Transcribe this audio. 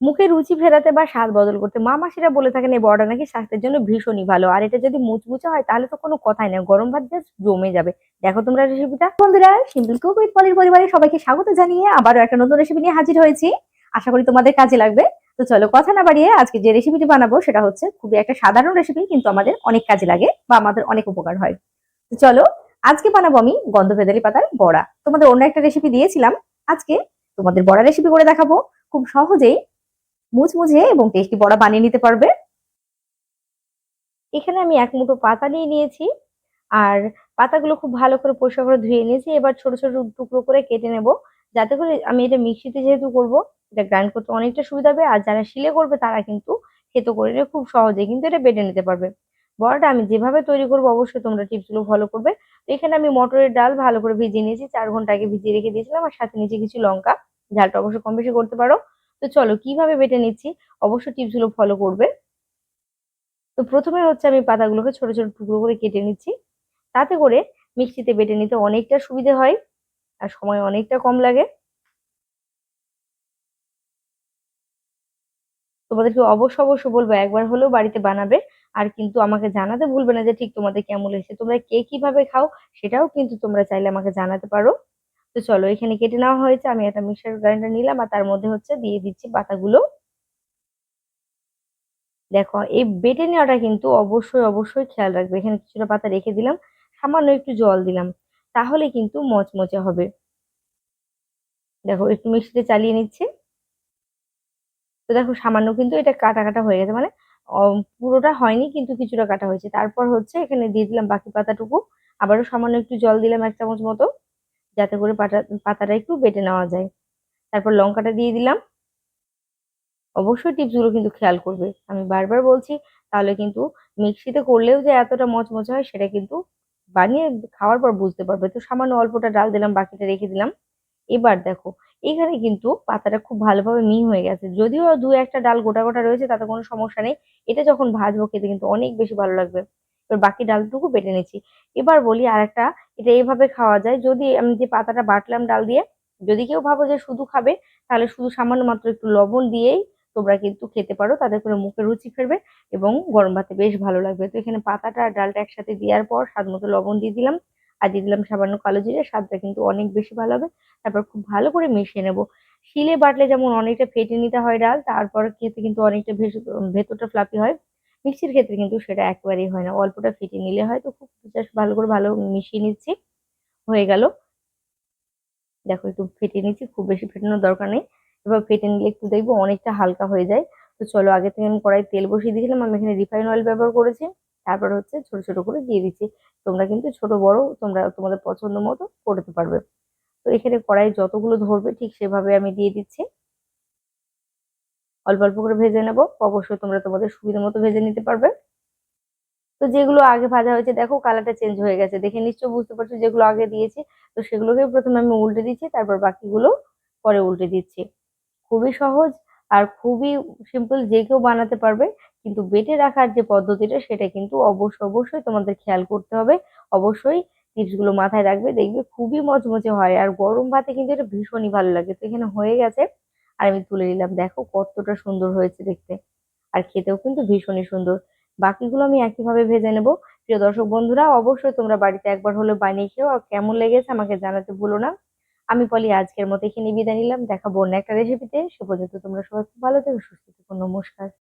মুখে রুচি ফেরাতে বা স্বাদ বদল করতে মা মাসিরা বলে থাকেন এই বড়াটা নাকি স্বাস্থ্যের জন্য ভীষণই ভালো। আর এটা যদি মুচমুচে হয় তাহলে তো কোনো কথাই না, গরম ভাত জাস্ট জমে যাবে। দেখো তোমরা রেসিপিটা বন্ধুরা সিম্পল কুক উইথ পলির পরিবারের সবাইকে স্বাগত জানিয়ে আবারও একটা নতুন রেসিপি নিয়ে হাজির হয়েছি। আশা করি তোমাদের কাজে লাগবে। তো চলো কথা না বাড়িয়ে আজকে যে রেসিপিটি বানাবো সেটা হচ্ছে খুবই একটা সাধারণ রেসিপি কিন্তু আমাদের অনেক কাজে লাগে বা আমাদের অনেক উপকার হয়। তো চলো আজকে বানাবো আমি গন্ধ ভেদালি পাতার বড়া। তোমাদের অন্য একটা রেসিপি দিয়েছিলাম। আজকে তোমাদের বড়া রেসিপি করে দেখাবো। খুব সহজেই মুচমুচে এবং টেস্টি বড়া বানিয়ে নিতে পারবে। এখানে আমি এক মুঠো পাতা নিয়ে নিয়েছি আর পাতাগুলো খুব ভালো করে পরিষ্কার করে ধুয়ে নিয়েছি। এবার ছোট ছোট টুকরো করে কেটে নেব। যাতে করে আমি এটা মিক্সিতে যেহেতু করব, এটা গ্রাইন্ড করতে অনেকটা সুবিধা হবে। আর যারা শিলে করবে তারা কিন্তু খেতে করে নিয়ে খুব সহজে কিন্তু এটা বেটে নিতে পারবে। বড়াটা আমি যেভাবে তৈরি করব অবশ্যই তোমরা টিপসগুলো ফলো করবে। তো এখানে আমি মটরের ডাল ভালো করে ভিজিয়ে নিয়েছি। চার ঘণ্টা আগে ভিজিয়ে রেখে দিয়েছিলাম। আর সাথে নিচে কিছু লঙ্কা। ঝালটা অবশ্যই কম বেশি করতে পারো। তো চলো কীভাবে বেটে নিচ্ছি? অবশ্যই টিপসগুলো ফলো করবে। তো প্রথমে হচ্ছে আমি পাতাগুলোকে ছোট ছোট টুকরো করে কেটে নিচ্ছি। তাতে করে মিক্সিতে বেটে নিতে অনেকটা সুবিধে হয় আর সময় অনেকটা কম লাগে। তোমাদেরকে অবশ্য অবশ্য বলব, একবার হলেও বাড়িতে বানাবে। আর কিন্তু আমাকে জানাতে ভুলবে না যে ঠিক তোমাদের কেমন লেগেছে। তোমরা কে কীভাবে খাও সেটাও কিন্তু তোমরা চাইলে আমাকে জানাতে পারো। তো চলো এখানে কেটে নেওয়া হয়েছে। আমি একটা মিক্সার গ্রাইন্ডার নিলাম আর তার মধ্যে হচ্ছে দিয়ে দিচ্ছি পাতাগুলো। দেখো, এই বেটে নেওয়াটা কিন্তু অবশ্যই অবশ্যই খেয়াল রাখবে। এখানে কিছুটা পাতা রেখে দিলাম, সামান্য একটু জল দিলাম, তাহলে কিন্তু মচমচে হবে। দেখো, একটু মিষ্টিতে চালিয়ে নিচ্ছে। তো দেখো, সামান্য কিন্তু এটা কাটা কাটা হয়ে গেছে মানে পুরোটা হয়নি, কিন্তু কিছুটা কাটা হয়েছে। তারপর হচ্ছে এখানে দিয়ে দিলাম বাকি পাতাটুকু। আবারও সামান্য একটু জল দিলাম এক চামচ মতো। যাতে করে পাতা পাতাটা একটু বেটে নেওয়া যায়। তারপর লঙ্কাটা দিয়ে দিলাম। অবশ্যই টিপসগুলো কিন্তু খেয়াল করবে। আমি বারবার বলছি, তাহলে কিন্তু মিক্সিতে করলেও যে এতটা মচমচে হয়, সেটা কিন্তু বানিয়ে খাওয়ার পর বুঝতে পারবে। তো সামান্য অল্পটা ডাল দিলাম, বাকিটা রেখে দিলাম। এবার দেখো, এখানে কিন্তু পাতাটা খুব ভালোভাবে মিহি হয়ে গেছে। যদিও দু একটা ডাল গোটা গোটা রয়েছে, তাতে কোনো সমস্যা নেই। এটা যখন ভাজবো খেতে কিন্তু অনেক বেশি ভালো লাগবে। এবার বাকি ডালটুকু বেটে নিচ্ছি। এবার বলি আর একটা এটা এইভাবে খাওয়া যায়। যদি আমি যে পাতাটা বাটলাম ডাল দিয়ে, যদি কেউ ভাবো যে শুধু খাবে, তাহলে শুধু সামান্য মাত্র একটু লবণ দিয়েই তোমরা কিন্তু খেতে পারো। তাদের করে মুখে রুচি ফেরবে এবং গরম ভাতে বেশ ভালো লাগবে। তো এখানে পাতাটা আর ডালটা একসাথে দেওয়ার পর স্বাদ মতো লবণ দিয়ে দিলাম। আর দিয়ে দিলাম সামান্য কালো জিরে, স্বাদটা কিন্তু অনেক বেশি ভালো হবে। তারপর খুব ভালো করে মিশিয়ে নেব। শিলে বাটলে যেমন অনেকটা ফেটে নিতে হয় ডাল, তারপর খেতে কিন্তু অনেকটা ভেতরটা ফ্লাপি হয়। মিক্সির ক্ষেত্রে কিন্তু সেটা একেবারেই হয় না। অল্পটা ফেটে নিলে হয় তো খুব জাস্ট ভালো করে ভালো মিশিয়ে নিচ্ছি, হয়ে গেল। দেখো একটু ফেটে নিচ্ছি, খুব বেশি ফেটানোর দরকার নেই। এবার ফেটে নিলে একটু দেখব অনেকটা হালকা হয়ে যায়। তো চলো আগে থেকে আমি কড়াই তেল বসিয়ে দিয়েছিলাম, আমি এখানে রিফাইন অয়েল ব্যবহার করেছি। তারপর হচ্ছে ছোট ছোট করে দিয়ে দিচ্ছি। তোমরা কিন্তু ছোট বড় তোমরা তোমাদের পছন্দ মতো করতে পারবে। তো এখানে কড়াই যতগুলো ধরবে ঠিক সেভাবে আমি দিয়ে দিচ্ছি। অল্প অল্প করে ভেজে নেব। অবশ্যই তোমরা তোমাদের সুবিধা মতো ভেজে নিতে পারবে। তো যেগুলো আগে ভাজা হয়েছে, দেখো কালারটা চেঞ্জ হয়ে গেছে। দেখে নিশ্চয় বুঝতে পারছ যেগুলো আগে দিয়েছি। তো সেগুলোকে প্রথমে আমি উল্টে দিচ্ছি, তারপর বাকিগুলো পরে উল্টে দিচ্ছি। খুবই সহজ আর খুবই সিম্পল যে কেউ বানাতে পারবে, কিন্তু বেটে রাখার যে পদ্ধতিটা, সেটা কিন্তু অবশ্যই অবশ্যই তোমাদের খেয়াল করতে হবে। অবশ্যই টিপসগুলো মাথায় রাখবে, দেখবে খুবই মচমচে হয়। আর গরম ভাতে কিন্তু এটা ভীষণই ভালো লাগে। তো এখানে হয়ে গেছে আর আমি তুলে নিলাম। দেখো কতটা সুন্দর হয়েছে দেখতে। আর খেতেও কিন্তু ভীষণই সুন্দর। বাকিগুলো আমি একইভাবে ভেজে নেব। প্রিয় দর্শক বন্ধুরা, অবশ্যই তোমরা বাড়িতে একবার হলে বানিয়ে খেও। আর কেমন লেগেছে আমাকে জানাতে ভুলো না। আমি বলি আজকের মতো এখানে বিদায় নিলাম। দেখাবো অন্য একটা রেসিপিতে সে পর্যন্ত তোমরা সবাই খুব ভালো থেকো, সুস্থ থেকো। নমস্কার।